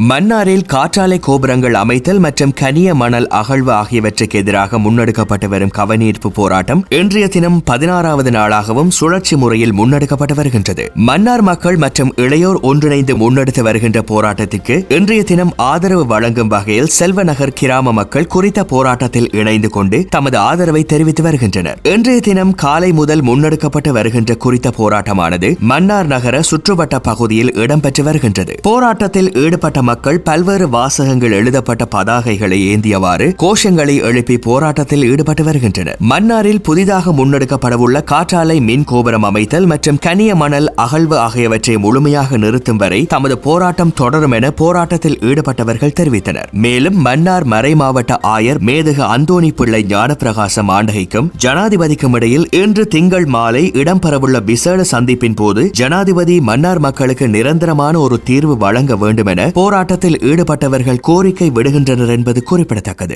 மன்னாரில் காற்றாலை கோபுரங்கள் அமைத்தல் மற்றும் கனிய மணல் அகழ்வு ஆகியவற்றுக்கு எதிராக முன்னெடுக்கப்பட்டு வரும் கவனீர்ப்பு போராட்டம் இன்றைய தினம் பதினாறாவது நாளாகவும் சுழற்சி முறையில் முன்னெடுக்கப்பட்டு வருகின்றது. மன்னார் மக்கள் மற்றும் இளையோர் ஒன்றிணைந்து முன்னெடுத்து வருகின்ற போராட்டத்திற்கு இன்றைய தினம் ஆதரவு வழங்கும் வகையில் செல்வநகர் கிராம மக்கள் குறித்த போராட்டத்தில் இணைந்து கொண்டு தமது ஆதரவை தெரிவித்து வருகின்றனர். இன்றைய தினம் காலை முதல் முன்னெடுக்கப்பட்டு வருகின்ற குறித்த போராட்டமானது மன்னார் நகர சுற்றுவட்ட பகுதியில் இடம்பெற்று வருகின்றது. போராட்டத்தில் ஈடுபட்ட மக்கள் பல்வேறு வாசகங்கள் எழுதப்பட்ட பதாகைகளை ஏந்தியவாறு கோஷங்களை எழுப்பி போராட்டத்தில் ஈடுபட்டு வருகின்றனர். மன்னாரில் புதிதாக முன்னெடுக்கப்படவுள்ள காற்றாலை மின் கோபுரம் அமைத்தல் மற்றும் கனிய மணல் அகழ்வு ஆகியவற்றை முழுமையாக நிறுத்தும் வரை தமது போராட்டம் தொடரும் என போராட்டத்தில் ஈடுபட்டவர்கள் தெரிவித்தனர். மேலும் மன்னார் மறை மாவட்ட ஆயர் மேதகு அந்தோணி பிள்ளை ஞானப்பிரகாசம் ஆண்டகைக்கும் ஜனாதிபதிக்கும் இடையில் இன்று திங்கள் மாலை இடம்பெறவுள்ள விசேட சந்திப்பின் போது ஜனாதிபதி மன்னார் மக்களுக்கு நிரந்தரமான ஒரு தீர்வு வழங்க வேண்டும் என போராட்டத்தில் ஈடுபட்டவர்கள் கோரிக்கை விடுகின்றனர் என்பது குறிப்பிடத்தக்கது.